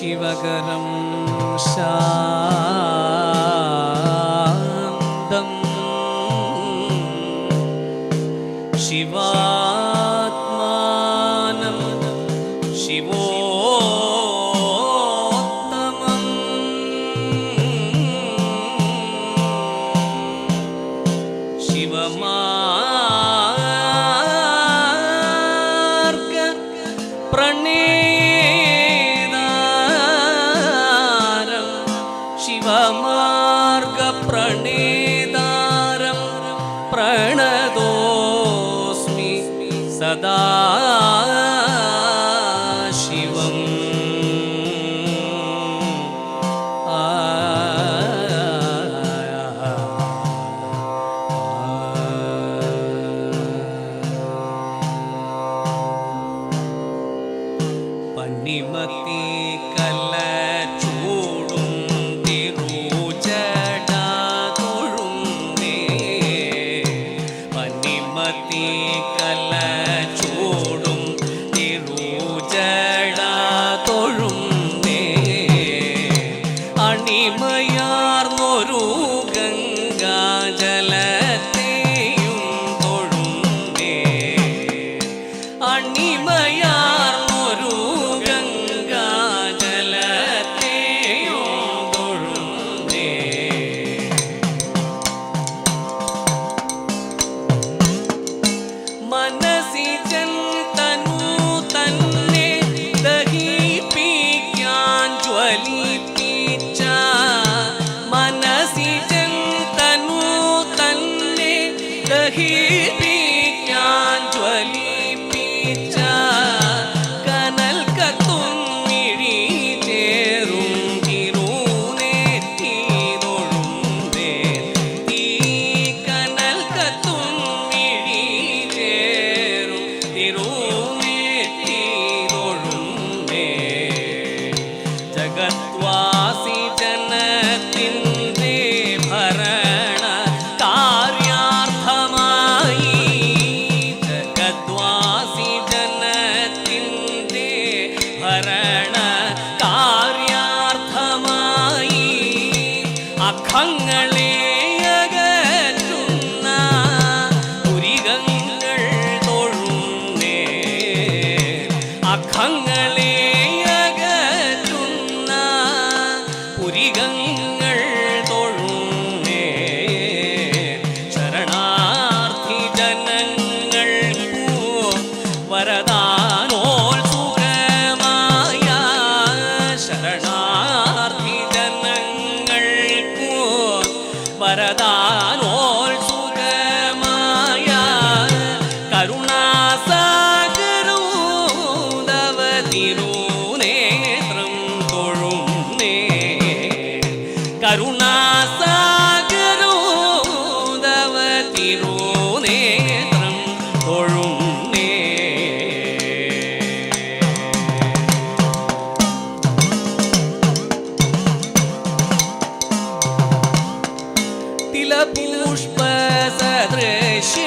ശിവകരം ശാന്തം. ശിവാത്മാനം ശിവോത്തമം. ശിവമാ picture. ಶರಣ திருനேற்றம் தொழும் நே கருணாசாகரோதவ திருநேற்றம் தொழும் நே தில புஷ்ப சதிருஷ்ய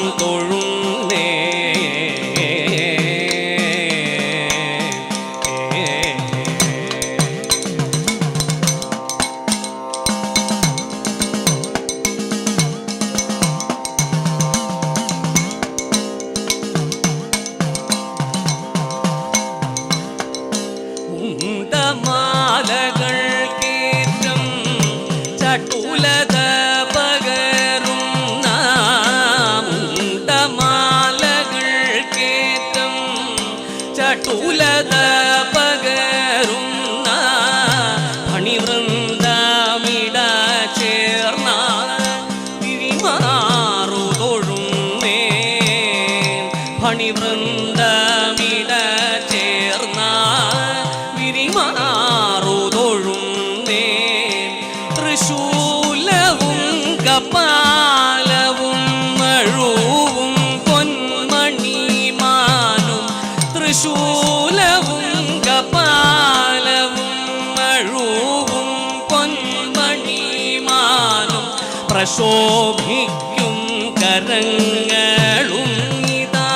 പ്രശോഭിക്കും കരങ്ങളും ഇതാ.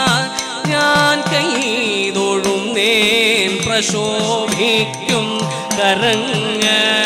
ഞാൻ കൈതൊഴുന്നേൻ പ്രശോഭിക്കും കരങ്ങൾ.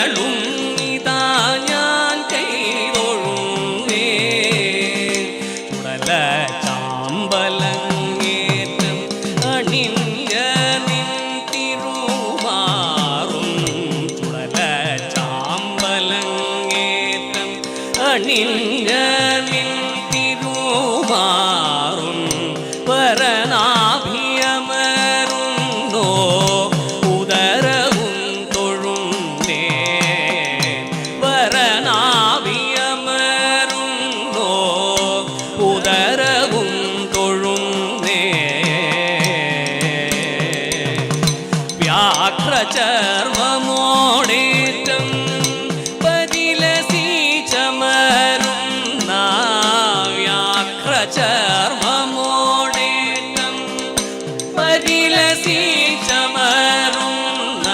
ചർമ്മമോടേറ്റം പരിലസീ ചമരുന്ന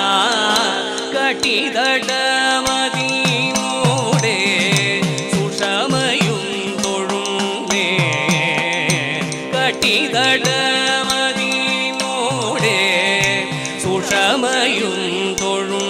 കട്ടിതടമതി മൂടേ സുഷമയും തൊഴുന്നേ കട്ടിതടമതി മൂടേ സുഷമയും തൊഴും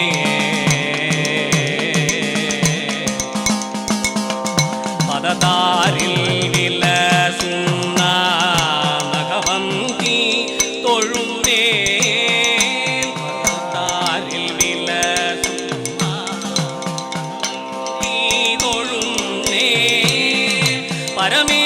മരമേ